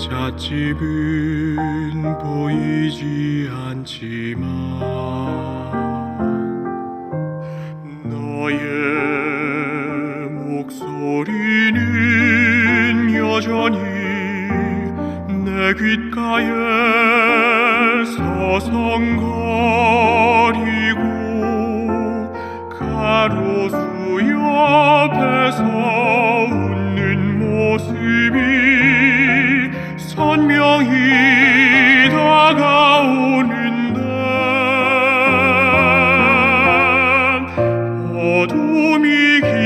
찻집은 보이지 않지만 너의 목소리는 여전히 내 귓가에 서성거리고 가로수 옆에서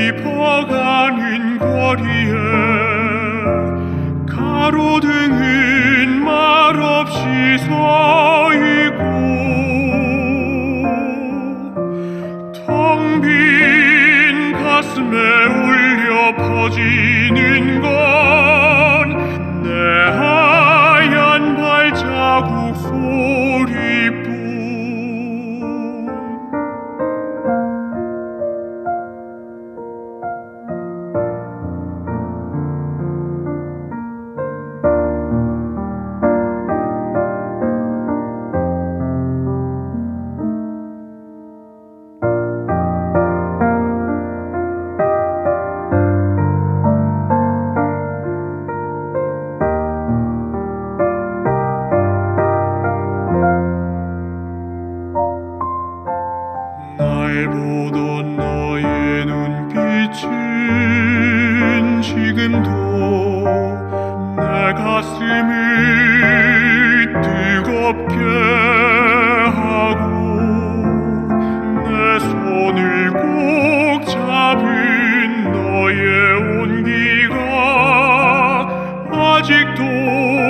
깊어가는 거리에 가로등은 말없이 서 있고 텅 빈 가슴에 울려 퍼지 度。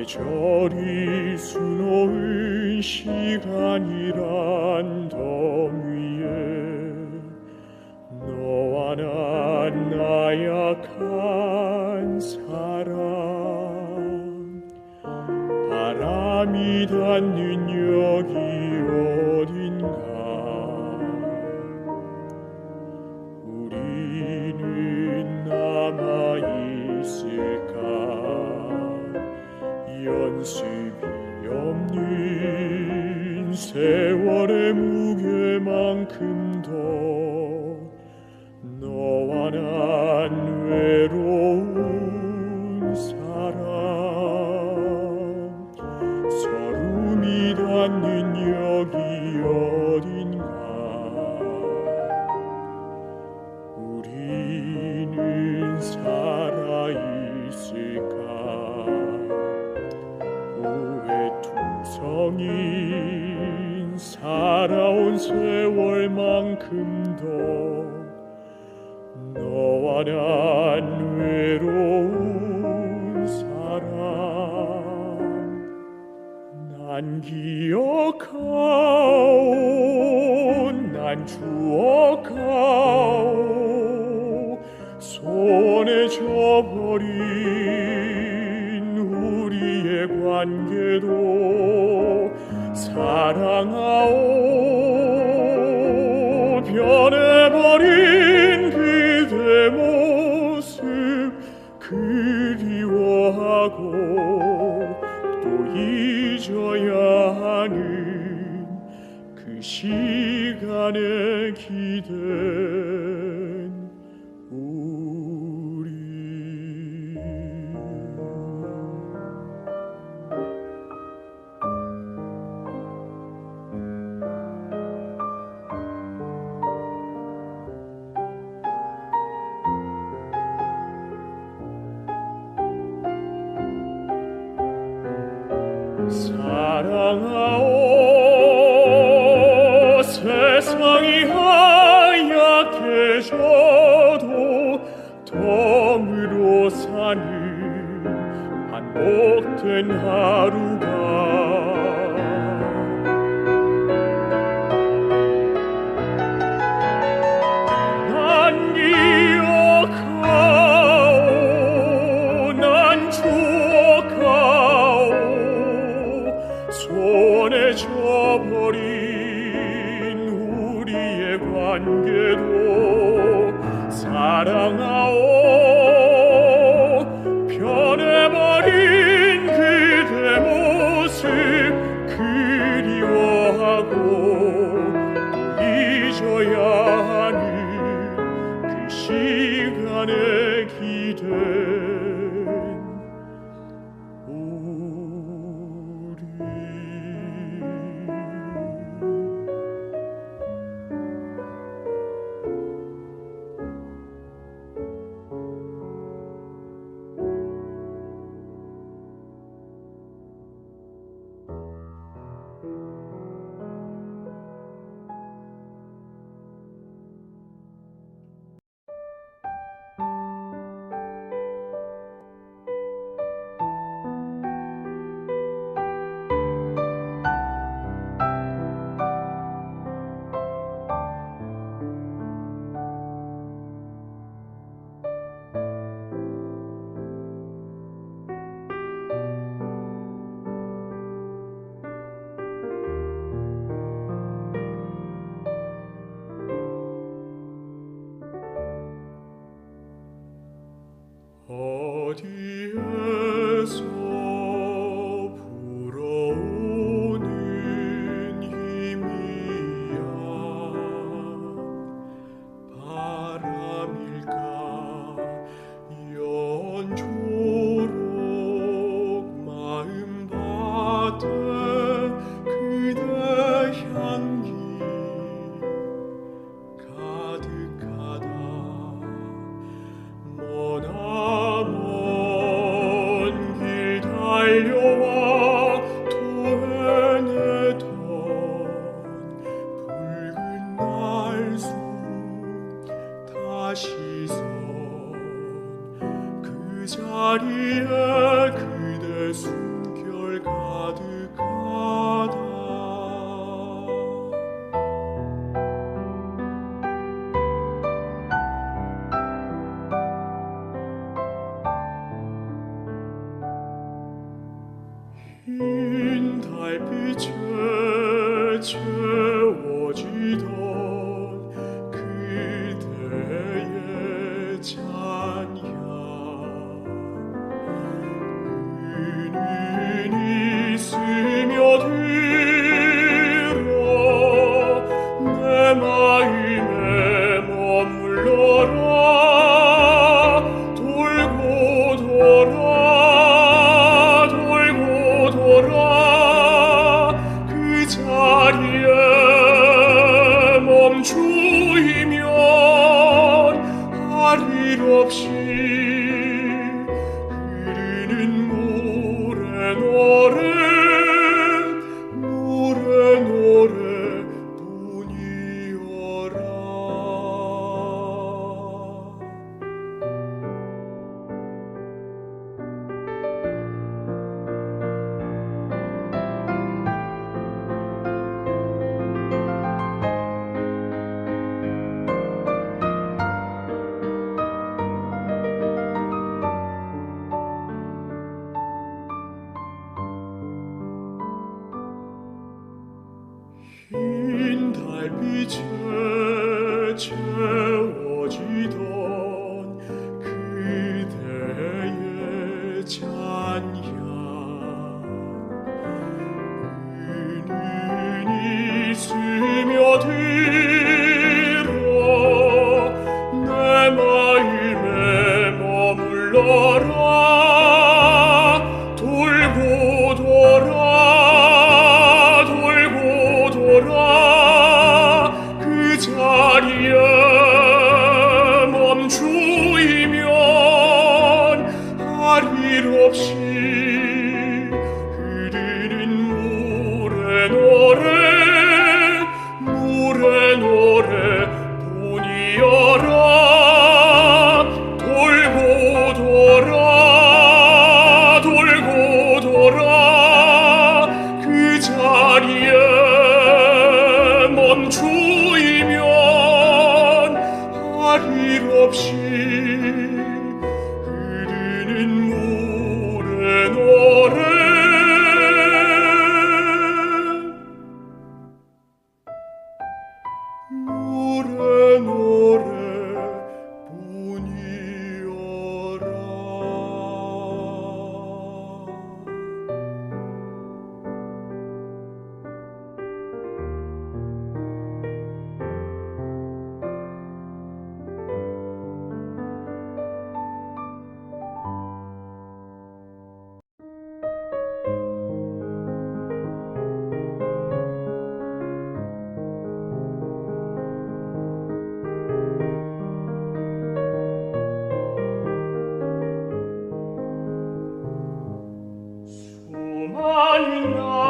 계절이 수놓은 시간이란 덤 위에 너와 난 나약한 사람. 바람이 닿는 연습이 없는 세월의 무게만큼 더 너와 난 외로운 사람. 서름이 닿는 세월만큼도 너와 난 외로운 사람. 난 기억하오 난 추억하오. 손에 져버린 우리의 관계도 사랑하오. 변해버린 그대 모습 그리워하고 또 잊어야 하는 그 시간의 기대 우 하루가 기대. 는 my picture. Filho, No.